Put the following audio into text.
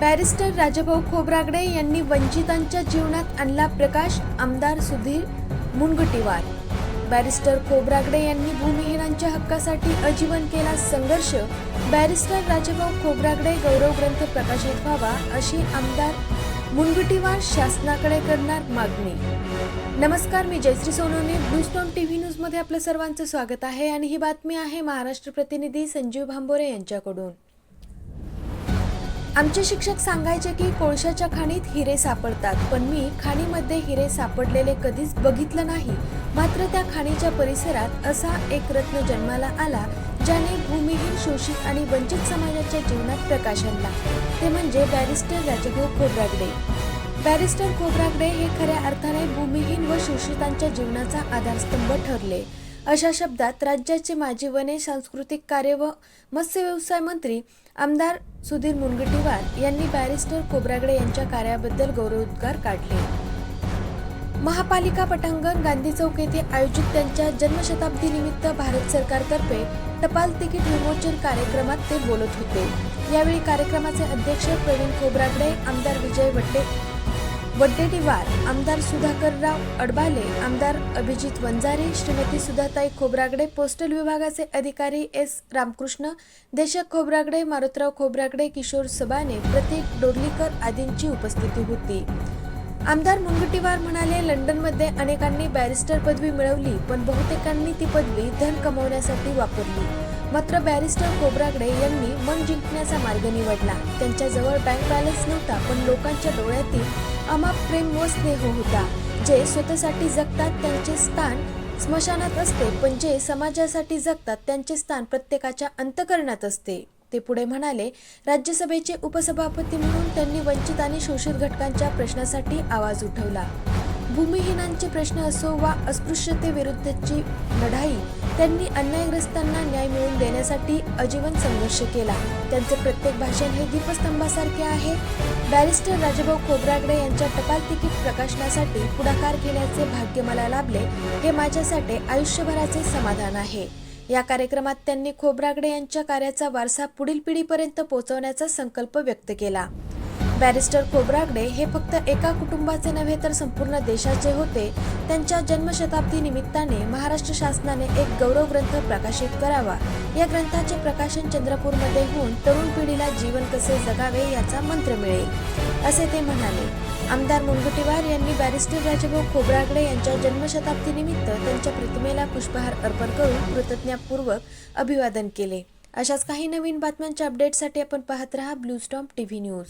Barrister Rajabhau Khobragade यांनी वंचितांच्या जीवनात आणला प्रकाश आमदार सुधीर मुनगटीवार. बॅरिस्टर खोब्रागडे यांनी भूमिहीनांच्या हक्कासाठी आजीवन केला संघर्ष. बॅरिस्टर राजाभाऊ खोब्रागडे गौरव ग्रंथ प्रकाशित व्हावा अशी आमदार मुनगटीवार शासनाकडे करणार मागणी. नमस्कार मी Jayashree Sonawane. Blue T V न्यूजमध्ये आपलं सर्वांचं स्वागत आहे आणि ही बातमी आहे महाराष्ट्र प्रतिनिधी संजीव भांबोरे यांच्याकडून. आमचे शिक्षक सांगायचे की कोळशाच्या खाणीत हिरे सापडतात पण मी खाणीमध्ये हिरे सापडलेले कधीच बघितलं नाही. मात्र त्या खाणीच्या परिसरात असा एक रत्न जन्माला आला ज्याने भूमिहीन शोषित आणि वंचित समाजाच्या जीवनात प्रकाश आणला. ते म्हणजे बॅरिस्टर राजभाऊ खोब्रागडे बॅरिस्टर खोब्रागडे हे खऱ्या अर्थाने भूमिहीन व शोषितांच्या जीवनाचा आधारस्तंभ ठरले. अशा शब्दात राज्याचे माजी वने सांस्कृतिक कार्य व मत्स्य व्यवसाय मंत्री आमदार सुधीर मुनगटीवार यांनी बॅरिस्टर कोब्रागडे यांच्या कार्याबद्दल गौरवोद्गार काढले. महापालिका पटांगण गांधी चौक येथे आयोजित त्यांच्या जन्मशताब्दी निमित्त भारत सरकारतर्फे टपाल तिकीट विमोचन कार्यक्रमात ते बोलत होते. यावेळी कार्यक्रमाचे अध्यक्ष प्रवीण खोब्रागडे आमदार विजय भट्टे वड्डेटीवार आमदार सुधाकरराव अडबाले आमदार अभिजित वंजारे श्रीमती सुधाताई खोब्रागडे पोस्टल विभागाचे अधिकारी एस रामकृष्ण देशक खोब्रागडे मारुतराव खोब्रागडे किशोर सबाने प्रतीक डोरलीकर आदींची उपस्थिती होती. आमदार मुनगटीवार म्हणाले लंडनमध्ये अनेकांनी बॅरिस्टर पदवी मिळवली पण बहुतेकांनी ती पदवी धन कमवण्यासाठी वापरली. मात्र बॅरिस्टर खोब्रागडे यांनी मन जिंकण्याचा मार्ग निवडला. त्यांच्याजवळ बँक बॅलन्स नव्हता पण लोकांच्या डोळ्यातील अमाप प्रेम व स्नेह होता जे स्वतःसाठी जगतात त्यांचे स्थान स्मशानात असते पण जे समाजासाठी जगतात त्यांचे स्थान प्रत्येकाच्या अंतकरणात असते. ते पुढे म्हणाले राज्यसभेचे उपसभापती म्हणून त्यांनी वंचित आणि शोषित घटकांच्या प्रश्नासाठी आवाज उठवला. भूमिहीनांचे प्रश्न असो वा अस्पृश्यतेविरुद्धची लढाई त्यांनी अन्यायग्रस्तांना न्याय मिळवून देण्यासाठी आजीवन संघर्ष केला. त्यांचे प्रत्येक भाषण हे दीपस्तंभासारखे आहे. बॅरिस्टर राजाभाऊ खोब्रागडे यांच्या टपाल तिकीट प्रकाशनासाठी पुढाकार घेण्याचे भाग्य मला लाभले हे माझ्यासाठी आयुष्यभराचे समाधान आहे. या कार्यक्रमात त्यांनी खोब्रागडे यांच्या कार्याचा वारसा पुढील पिढीपर्यंत पोहोचवण्याचा संकल्प व्यक्त केला. बॅरिस्टर खोब्रागडे हे फक्त एका कुटुंबाचे नव्हे तर संपूर्ण देशाचे होते त्यांच्या जन्मशताब्दी निमित्ताने महाराष्ट्र शासनाने एक गौरव ग्रंथ प्रकाशित करावा. या ग्रंथाचे प्रकाशन चंद्रपूरमध्ये होऊन तरुण पिढीला जीवन कसे जगावे याचा मंत्र मिळेल असे ते म्हणाले. आमदार मुनगुटीवार यांनी बॅरिस्टर राजभाऊ खोब्रागडे यांच्या जन्मशताब्दी निमित्त त्यांच्या प्रतिमेला पुष्पहार अर्पण करून कृतज्ञपूर्वक अभिवादन केले. अशाच काही नवीन बातम्यांच्या अपडेटसाठी आपण पाहत रहा ब्लू स्टॉम टीव्ही न्यूज.